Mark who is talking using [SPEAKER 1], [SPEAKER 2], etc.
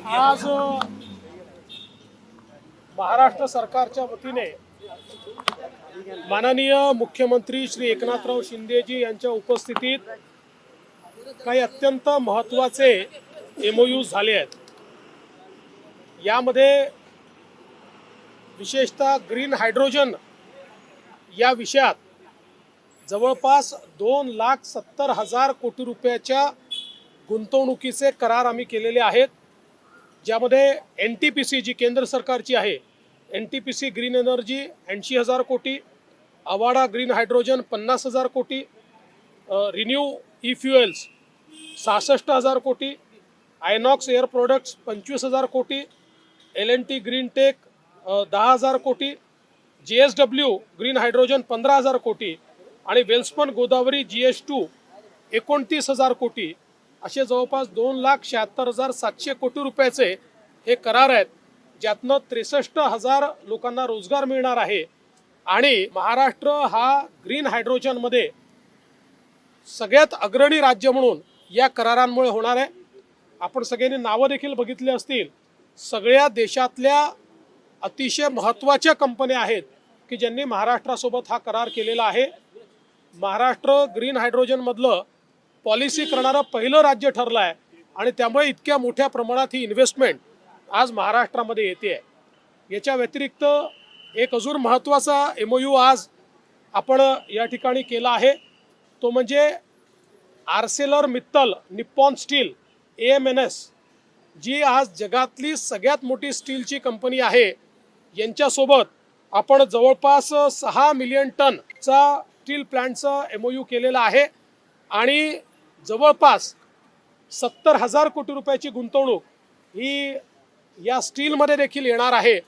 [SPEAKER 1] आज महाराष्ट्र सरकारच्या वतीने माननीय मुख्यमंत्री श्री एकनाथराव शिंदेजी यांच्या उपस्थितीत काही अत्यंत महत्त्वाचे एमओयू झाले आहेत. यामध्ये विशेषतः ग्रीन हायड्रोजन या विषयात जवळपास दोन लाख सत्तर हजार कोटी रुपयाच्या गुंतवणुकीचे करार आम्ही केलेले आहेत. ज्यामध्ये एन टी पी सी जी केंद्र सरकारची आहे N T P C green energy ऐंशी हजार कोटी अवाडा ग्रीन हायड्रोजन पन्नास हजार कोटी रिन्यू ई फ्युएल्स सहासष्ट हजार कोटी आयनॉक्स एअर प्रोडक्ट्स पंचवीस हजार crore L N T green tech दहा हजार कोटी जी एस डब्ल्यू ग्रीन हायड्रोजन पंधरा हजार कोटी आणि Welspun Godavari G S two एकोणतीस हजार कोटी. असे जवळपास दोन लाख शहात्तर हजार सातशे कोटी रुपयाचे हे करार आहेत ज्यातनं त्रेसष्ट हजार लोकांना रोजगार मिळणार आहे. आणि महाराष्ट्र हा ग्रीन हायड्रोजनमध्ये सगळ्यात अग्रणी राज्य म्हणून या करारांमुळे होणार आहे. आपण सगळ्यांनी नावं देखील बघितली असतील. सगळ्या देशातल्या अतिशय महत्त्वाच्या कंपन्या आहेत की ज्यांनी महाराष्ट्रासोबत हा करार केलेला आहे. महाराष्ट्र ग्रीन हायड्रोजनमधलं पॉलिसी करणारं पहिलं राज्य ठरलं आहे आणि त्यामुळे इतक्या मोठ्या प्रमाणात ही इन्व्हेस्टमेंट आज महाराष्ट्रामध्ये येते आहे याच्या व्यतिरिक्त एक अजून महत्त्वाचा एम ओ यू आज आपण या ठिकाणी केला आहे. तो म्हणजे Arcelor Mittal Nippon steel A M N S जी आज जगातली सगळ्यात मोठी स्टीलची कंपनी आहे. यांच्यासोबत आपण जवळपास सहा मिलियन टनचा स्टील प्लॅन्टचं एम ओ यू केलेलं आहे. आणि जवळपास सत्तर हजार कोटी रुपयाची गुंतवणूक ही या स्टीलमध्ये देखील येणार आहे.